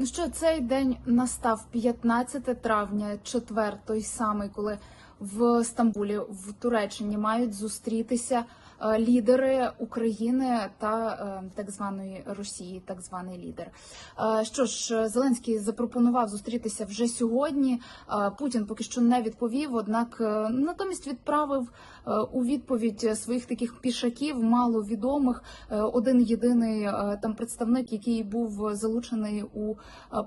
Ну що цей день настав 15 травня, четвер, той самий, коли в Стамбулі в Туреччині мають зустрітися е, лідери України та е, так званої Росії, так званий лідер. Е, Що ж, Зеленський запропонував зустрітися вже сьогодні. Путін поки що не відповів, однак натомість відправив у відповідь своїх таких пішаків, маловідомих. Один єдиний там представник, який був залучений у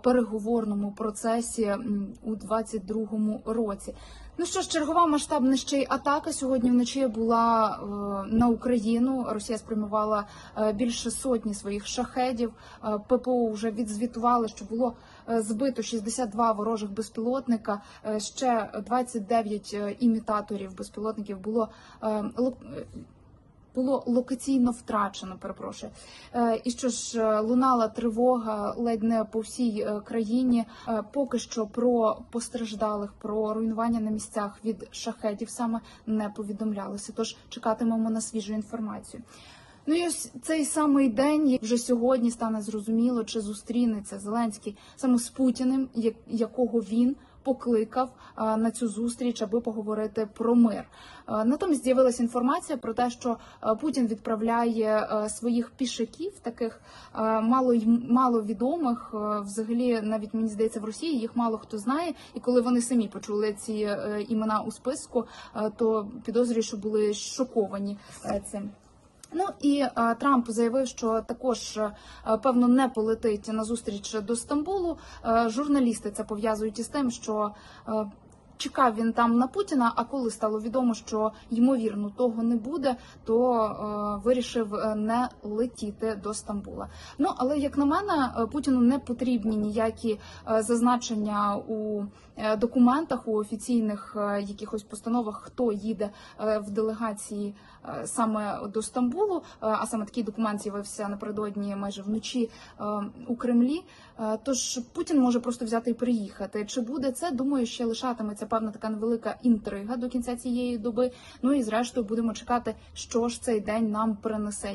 переговорному процесі у 22-му році. Ну що ж, чергова масштабна ще й атака сьогодні вночі була е, на Україну. Росія спрямувала е, більше сотні своїх шахедів. Е, ППО вже відзвітували, що було е, збито 62 ворожих безпілотника. е, ще 29 е, імітаторів безпілотників було е, було локаційно втрачено. Перепрошую. Е, І що ж е, лунала тривога ледь не по всій е, країні. Поки що про постраждалих, про руйнування на місцях від шахетів саме не повідомлялося. Тож чекатимемо на свіжу інформацію. Ну і ось цей самий день, вже сьогодні стане зрозуміло, чи зустрінеться Зеленський саме з Путіним, якого він покликав на цю зустріч, аби поговорити про мир. Натомість з'явилася інформація про те, що Путін відправляє своїх пішаків, таких мало маловідомих, взагалі, навіть мені здається, в Росії їх мало хто знає. І коли вони самі почули ці е, імена у списку, то підозрюю, що були шоковані е, цим. Ну і е, Трамп заявив, що також е, певно не полетить на зустріч до Стамбулу. Е, журналісти це пов'язують із тим, що чекав він там на Путіна. А коли стало відомо, що ймовірно того не буде, то е, вирішив е, не летіти до Стамбула. Ну але як на мене, е, Путіну не потрібні ніякі е, зазначення у документах у офіційних якихось постановах, хто їде в делегації саме до Стамбулу. А саме такий документ з'явився напередодні майже вночі у Кремлі. Тож Путін може просто взяти і приїхати. Чи буде це? Думаю, ще лишатиметься певна така невелика інтрига до кінця цієї доби. Ну і зрештою будемо чекати, що ж цей день нам принесе.